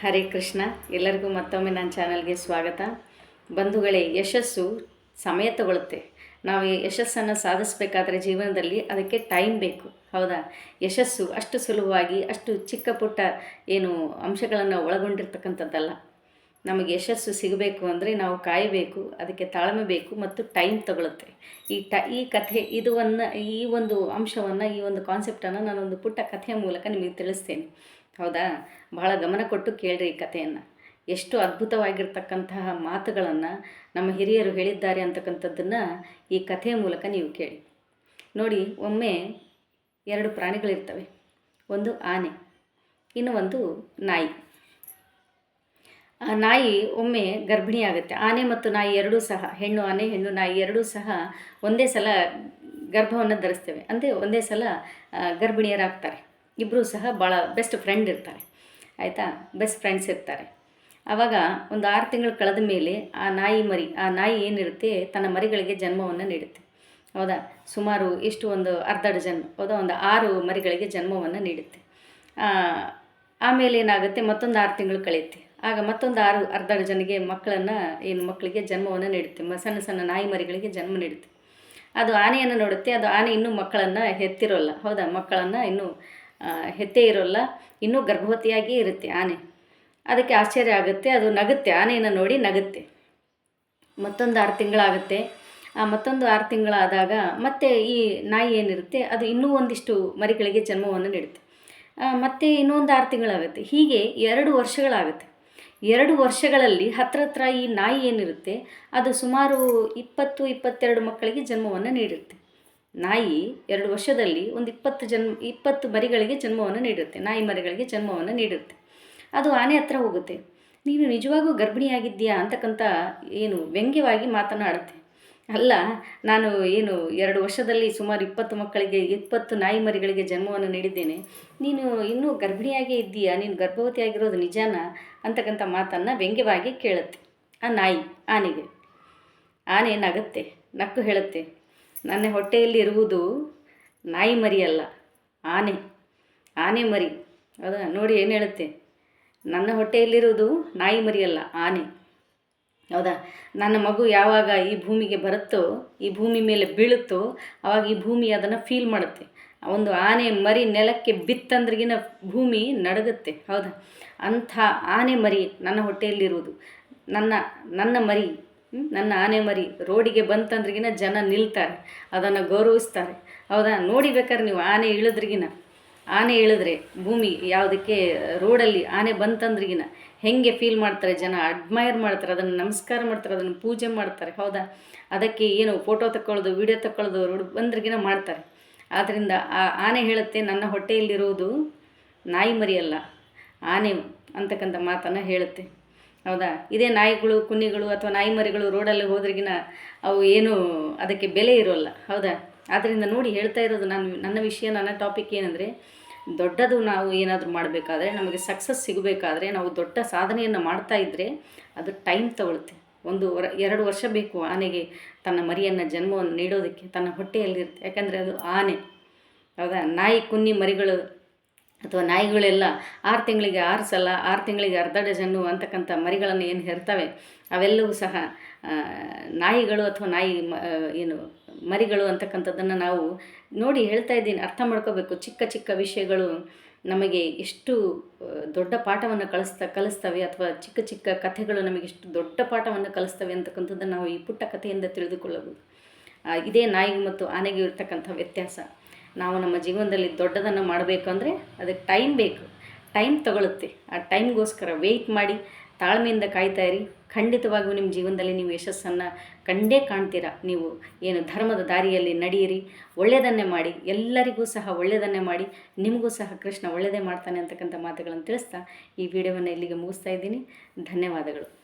ಹರೇ ಕೃಷ್ಣ. ಎಲ್ಲರಿಗೂ ಮತ್ತೊಮ್ಮೆ ನನ್ನ ಚಾನಲ್ಗೆ ಸ್ವಾಗತ. ಬಂಧುಗಳೇ, ಯಶಸ್ಸು ಸಮಯ ತಗೊಳುತ್ತೆ. ನಾವು ಯಶಸ್ಸನ್ನು ಸಾಧಿಸಬೇಕಾದ್ರೆ ಜೀವನದಲ್ಲಿ ಅದಕ್ಕೆ ಟೈಮ್ ಬೇಕು. ಹೌದಾ? ಯಶಸ್ಸು ಅಷ್ಟು ಸುಲಭವಾಗಿ, ಅಷ್ಟು ಚಿಕ್ಕ ಪುಟ್ಟ ಏನು ಅಂಶಗಳನ್ನು ಒಳಗೊಂಡಿರ್ತಕ್ಕಂಥದ್ದಲ್ಲ. ನಮಗೆ ಯಶಸ್ಸು ಸಿಗಬೇಕು ಅಂದರೆ ನಾವು ಕಾಯಬೇಕು, ಅದಕ್ಕೆ ತಾಳ್ಮೆ ಬೇಕು ಮತ್ತು ಟೈಮ್ ತಗೊಳುತ್ತೆ. ಈ ಟ, ಈ ಕಥೆ, ಇದು ಒಂದು ಈ ಒಂದು ಅಂಶವನ್ನು, ಈ ಒಂದು ಕಾನ್ಸೆಪ್ಟನ್ನು ನಾನೊಂದು ಪುಟ್ಟ ಕಥೆಯ ಮೂಲಕ ನಿಮಗೆ ತಿಳಿಸ್ತೇನೆ. ಹೌದಾ? ಬಹಳ ಗಮನ ಕೊಟ್ಟು ಕೇಳ್ರಿ ಈ ಕಥೆಯನ್ನು. ಎಷ್ಟು ಅದ್ಭುತವಾಗಿರ್ತಕ್ಕಂತಹ ಮಾತುಗಳನ್ನು ನಮ್ಮ ಹಿರಿಯರು ಹೇಳಿದ್ದಾರೆ ಅಂತಕ್ಕಂಥದ್ದನ್ನು ಈ ಕಥೆಯ ಮೂಲಕ ನೀವು ಕೇಳಿ. ನೋಡಿ, ಒಮ್ಮೆ ಎರಡು ಪ್ರಾಣಿಗಳಿರ್ತವೆ. ಒಂದು ಆನೆ, ಇನ್ನು ಒಂದು ನಾಯಿ. ಆ ನಾಯಿ ಒಮ್ಮೆ ಗರ್ಭಿಣಿ ಆಗುತ್ತೆ ಆನೆ ಮತ್ತು ನಾಯಿ ಎರಡೂ ಸಹ, ಹೆಣ್ಣು ಆನೆ, ಹೆಣ್ಣು ನಾಯಿ ಎರಡೂ ಸಹ ಒಂದೇ ಸಲ ಗರ್ಭವನ್ನು ಧರಿಸ್ತೇವೆ. ಅಂದರೆ ಒಂದೇ ಸಲ ಗರ್ಭಿಣಿಯರಾಗ್ತಾರೆ. ಇಬ್ಬರೂ ಸಹ ಭಾಳ ಬೆಸ್ಟ್ ಫ್ರೆಂಡ್ ಇರ್ತಾರೆ. ಆಯಿತಾ? ಬೆಸ್ಟ್ ಫ್ರೆಂಡ್ಸ್ ಇರ್ತಾರೆ. ಆವಾಗ ಒಂದು ಆರು ತಿಂಗಳು ಕಳೆದ ಮೇಲೆ ಆ ನಾಯಿ ಮರಿ, ಆ ನಾಯಿ ಏನಿರುತ್ತೆ? ತನ್ನ ಮರಿಗಳಿಗೆ ಜನ್ಮವನ್ನು ನೀಡುತ್ತೆ. ಹೌದಾ? ಸುಮಾರು ಎಷ್ಟು ಒಂದು ಅರ್ಧ ಡಜನ್ ಹೌದಾ? ಒಂದು ಆರು ಮರಿಗಳಿಗೆ ಜನ್ಮವನ್ನು ನೀಡುತ್ತೆ. ಆಮೇಲೆ ಏನಾಗುತ್ತೆ? ಮತ್ತೊಂದು ಆರು ತಿಂಗಳು ಕಳೆಯುತ್ತೆ. ಆಗ ಮತ್ತೊಂದು ಆರು ಅರ್ಧ ಡಜನ್ಗೆ ಮಕ್ಕಳನ್ನು, ಏನು ಮಕ್ಕಳಿಗೆ ಜನ್ಮವನ್ನು ನೀಡುತ್ತೆ. ಸಣ್ಣ ಸಣ್ಣ ನಾಯಿ ಮರಿಗಳಿಗೆ ಜನ್ಮ ನೀಡುತ್ತೆ. ಅದು ಆನೆಯನ್ನು ನೋಡುತ್ತೆ. ಅದು ಆನೆ ಇನ್ನೂ ಮಕ್ಕಳನ್ನು ಹೆತ್ತಿರೋಲ್ಲ. ಹೌದಾ? ಮಕ್ಕಳನ್ನು ಇನ್ನೂ ಹೆತ್ತೇ ಇರೋಲ್ಲ, ಇನ್ನೂ ಗರ್ಭವತಿಯಾಗಿ ಇರುತ್ತೆ ಆನೆ. ಅದಕ್ಕೆ ಆಶ್ಚರ್ಯ ಆಗುತ್ತೆ, ಅದು ನಗುತ್ತೆ, ಆನೆಯನ್ನು ನೋಡಿ ನಗುತ್ತೆ. ಮತ್ತೊಂದು ಆರು ತಿಂಗಳಾಗುತ್ತೆ. ಆ, ಮತ್ತೊಂದು ಆರು ತಿಂಗಳಾದಾಗ ಮತ್ತೆ ಈ ನಾಯಿ ಏನಿರುತ್ತೆ, ಅದು ಇನ್ನೂ ಒಂದಿಷ್ಟು ಮರಿಗಳಿಗೆ ಜನ್ಮವನ್ನು ನೀಡುತ್ತೆ. ಮತ್ತೆ ಇನ್ನೊಂದು ಆರು ತಿಂಗಳಾಗುತ್ತೆ. ಹೀಗೆ ಎರಡು ವರ್ಷಗಳಾಗುತ್ತೆ. ಎರಡು ವರ್ಷಗಳಲ್ಲಿ ಹತ್ರ ಹತ್ರ ಈ ನಾಯಿ ಏನಿರುತ್ತೆ, ಅದು ಸುಮಾರು ಇಪ್ಪತ್ತು, ಇಪ್ಪತ್ತೆರಡು ಮಕ್ಕಳಿಗೆ ಜನ್ಮವನ್ನು ನೀಡುತ್ತೆ ನಾಯಿ ಎರಡು ವರ್ಷದಲ್ಲಿ ಒಂದು ಇಪ್ಪತ್ತು ಜನ್ಮ, ಇಪ್ಪತ್ತು ಮರಿಗಳಿಗೆ ಜನ್ಮವನ್ನು ನೀಡುತ್ತೆ ನಾಯಿ ಮರಿಗಳಿಗೆ ಜನ್ಮವನ್ನು ನೀಡುತ್ತೆ ಅದು ಆನೆ ಹತ್ರ ಹೋಗುತ್ತೆ. ನೀನು ನಿಜವಾಗೂ ಗರ್ಭಿಣಿಯಾಗಿದ್ದೀಯಾ ಅಂತಕ್ಕಂಥ ಏನು ವ್ಯಂಗ್ಯವಾಗಿ ಮಾತನಾಡುತ್ತೆ. ಅಲ್ಲ, ನಾನು ಏನು ಎರಡು ವರ್ಷದಲ್ಲಿ ಸುಮಾರು ಇಪ್ಪತ್ತು ಮಕ್ಕಳಿಗೆ, ಇಪ್ಪತ್ತು ನಾಯಿ ಮರಿಗಳಿಗೆ ಜನ್ಮವನ್ನು ನೀಡಿದ್ದೇನೆ. ನೀನು ಇನ್ನೂ ಗರ್ಭಿಣಿಯಾಗೇ ಇದ್ದೀಯಾ? ನೀನು ಗರ್ಭವತಿಯಾಗಿರೋದು ನಿಜಾನ ಅಂತಕ್ಕಂಥ ಮಾತನ್ನು ವ್ಯಂಗ್ಯವಾಗಿ ಕೇಳುತ್ತೆ ಆ ನಾಯಿ, ಆನೆಗೆ. ಆನೆ ನಗುತ್ತೆ ನಕ್ಕು ಹೇಳುತ್ತೆ. ನನ್ನ ಹೊಟ್ಟೆಯಲ್ಲಿ ಇರುವುದು ನಾಯಿ ಮರಿಯಲ್ಲ ಆನೆ. ಆನೆ ಮರಿ. ಅದ ನೋಡಿ ಏನು ಹೇಳುತ್ತೆ? ನನ್ನ ಹೊಟ್ಟೆಯಲ್ಲಿರುವುದು ನಾಯಿ ಮರಿಯಲ್ಲ ಆನೆ. ಹೌದಾ? ನನ್ನ ಮಗು ಯಾವಾಗ ಈ ಭೂಮಿಗೆ ಬರುತ್ತೋ, ಈ ಭೂಮಿ ಮೇಲೆ ಬೀಳುತ್ತೋ ಆವಾಗ ಈ ಭೂಮಿ ಅದನ್ನು ಫೀಲ್ ಮಾಡುತ್ತೆ. ಒಂದು ಆನೆ ಮರಿ ನೆಲಕ್ಕೆ ಬಿತ್ತಂದ್ರಿಗಿನ ಭೂಮಿ ನಡಗುತ್ತೆ. ಹೌದಾ? ಅಂಥ ಆನೆ ಮರಿ ನನ್ನ ಹೊಟ್ಟೆಯಲ್ಲಿರುವುದು. ನನ್ನ ನನ್ನ ಮರಿ? ನನ್ನ ಆನೆ ಮರಿ ರೋಡಿಗೆ ಬಂತಂದ್ರಿಗಿನ ಜನ ನಿಲ್ತಾರೆ, ಅದನ್ನು ಗೌರವಿಸ್ತಾರೆ. ಹೌದಾ? ನೋಡಿ ಬೇಕಾದ್ರೆ ನೀವು ಆನೆ ಇಳಿದ್ರಿಗಿನ. ಆನೆ ಇಳಿದ್ರೆ ಭೂಮಿ ಯಾವುದಕ್ಕೆ, ರೋಡಲ್ಲಿ ಆನೆ ಬಂತಂದ್ರಿಗಿನ ಹೆಂಗೆ ಫೀಲ್ ಮಾಡ್ತಾರೆ ಜನ? ಅಡ್ಮೈರ್ ಮಾಡ್ತಾರೆ, ಅದನ್ನು ನಮಸ್ಕಾರ ಮಾಡ್ತಾರೆ, ಅದನ್ನು ಪೂಜೆ ಮಾಡ್ತಾರೆ, ಹೌದಾ? ಅದಕ್ಕೆ ಏನು ಫೋಟೋ ತಗೊಳ್ಳೋದು ವಿಡಿಯೋ ತಗೊಳ್ಳೋದು ರೋಡ್ ಬಂದ್ರಿಗಿನ ಮಾಡ್ತಾರೆ. ಆದ್ದರಿಂದ ಆ ಆನೆ ಹೇಳುತ್ತೆ, ನನ್ನ ಹೊಟ್ಟೆಯಲ್ಲಿರುವುದು ನಾಯಿ ಮರಿಯಲ್ಲ, ಆನೆ ಅಂತಕ್ಕಂಥ ಮಾತನ್ನು ಹೇಳುತ್ತೆ. ಹೌದಾ? ಇದೇ ನಾಯಿಗಳು, ಕುನ್ನಿಗಳು ಅಥವಾ ನಾಯಿ ಮರಿಗಳು ರೋಡಲ್ಲಿ ಹೋದ್ರಿಗಿನ ಅವು ಏನು ಅದಕ್ಕೆ ಬೆಲೆ ಇರೋಲ್ಲ. ಹೌದಾ? ಆದ್ದರಿಂದ ನೋಡಿ ಹೇಳ್ತಾ ಇರೋದು ನಾನು, ನನ್ನ ವಿಷಯ, ನನ್ನ ಟಾಪಿಕ್ ಏನಂದರೆ, ದೊಡ್ಡದು ನಾವು ಏನಾದರೂ ಮಾಡಬೇಕಾದ್ರೆ, ನಮಗೆ ಸಕ್ಸಸ್ ಸಿಗಬೇಕಾದ್ರೆ ನಾವು ದೊಡ್ಡ ಸಾಧನೆಯನ್ನು ಮಾಡ್ತಾ ಇದ್ದರೆ ಅದು ಟೈಮ್ ತಗೊಳುತ್ತೆ. ಒಂದು ವರ, ಎರಡು ವರ್ಷ ಬೇಕು ಆನೆಗೆ ತನ್ನ ಮರಿಯನ್ನು, ಜನ್ಮವನ್ನು ನೀಡೋದಕ್ಕೆ, ತನ್ನ ಹೊಟ್ಟೆಯಲ್ಲಿರುತ್ತೆ. ಯಾಕಂದರೆ ಅದು ಆನೆ. ಹೌದಾ? ನಾಯಿ, ಕುನ್ನಿ ಮರಿಗಳು ಅಥವಾ ನಾಯಿಗಳೆಲ್ಲ ಆರು ತಿಂಗಳಿಗೆ ಆರು ಸಲ ಆರು ತಿಂಗಳಿಗೆ ಅರ್ಧ ಡಜನ್ನು ಅಂತಕ್ಕಂಥ ಮರಿಗಳನ್ನು ಏನು ಹೆರ್ತವೆ? ಅವೆಲ್ಲವೂ ಸಹ ನಾಯಿಗಳು ಅಥವಾ ನಾಯಿ ಏನು ಮರಿಗಳು ಅಂತಕ್ಕಂಥದ್ದನ್ನು ನಾವು ನೋಡಿ ಹೇಳ್ತಾ ಇದ್ದೀನಿ. ಅರ್ಥ ಮಾಡ್ಕೋಬೇಕು. ಚಿಕ್ಕ ಚಿಕ್ಕ ವಿಷಯಗಳು ನಮಗೆ ಎಷ್ಟು ದೊಡ್ಡ ಪಾಠವನ್ನು ಕಲಿಸ್ತಾ, ಕಲಿಸ್ತವೆ ಅಥವಾ ಚಿಕ್ಕ ಚಿಕ್ಕ ಕಥೆಗಳು ನಮಗೆ ಎಷ್ಟು ದೊಡ್ಡ ಪಾಠವನ್ನು ಕಲಿಸ್ತವೆ ಅಂತಕ್ಕಂಥದ್ದನ್ನು ನಾವು ಈ ಪುಟ್ಟ ಕಥೆಯಿಂದ ತಿಳಿದುಕೊಳ್ಳಬಹುದು. ಇದೇ ನಾಯಿ ಮತ್ತು ಆನೆಗೆ ಇರತಕ್ಕಂಥ ವ್ಯತ್ಯಾಸ. ನಾವು ನಮ್ಮ ಜೀವನದಲ್ಲಿ ದೊಡ್ಡದನ್ನು ಮಾಡಬೇಕಂದ್ರೆ ಅದಕ್ಕೆ ಟೈಮ್ ಬೇಕು. ಟೈಮ್ ತಗೊಳುತ್ತೆ. ಆ ಟೈಮ್ಗೋಸ್ಕರ ವೆಯ್ಟ್ ಮಾಡಿ, ತಾಳ್ಮೆಯಿಂದ ಕಾಯ್ತಾ ಇರಿ. ಖಂಡಿತವಾಗಿಯೂ ನಿಮ್ಮ ಜೀವನದಲ್ಲಿ ನೀವು ಯಶಸ್ಸನ್ನು ಕಂಡೇ ಕಾಣ್ತೀರಾ. ನೀವು ಏನು ಧರ್ಮದ ದಾರಿಯಲ್ಲಿ ನಡೆಯಿರಿ. ಒಳ್ಳೆಯದನ್ನೇ ಮಾಡಿ. ಎಲ್ಲರಿಗೂ ಸಹ ಒಳ್ಳೆಯದನ್ನೇ ಮಾಡಿ. ನಿಮಗೂ ಸಹ ಕೃಷ್ಣ ಒಳ್ಳೆಯದೇ ಮಾಡ್ತಾನೆ ಅಂತಕ್ಕಂಥ ಮಾತುಗಳನ್ನು ತಿಳಿಸ್ತಾ ಈ ವಿಡಿಯೋವನ್ನು ಇಲ್ಲಿಗೆ ಮುಗಿಸ್ತಾ ಇದ್ದೀನಿ. ಧನ್ಯವಾದಗಳು.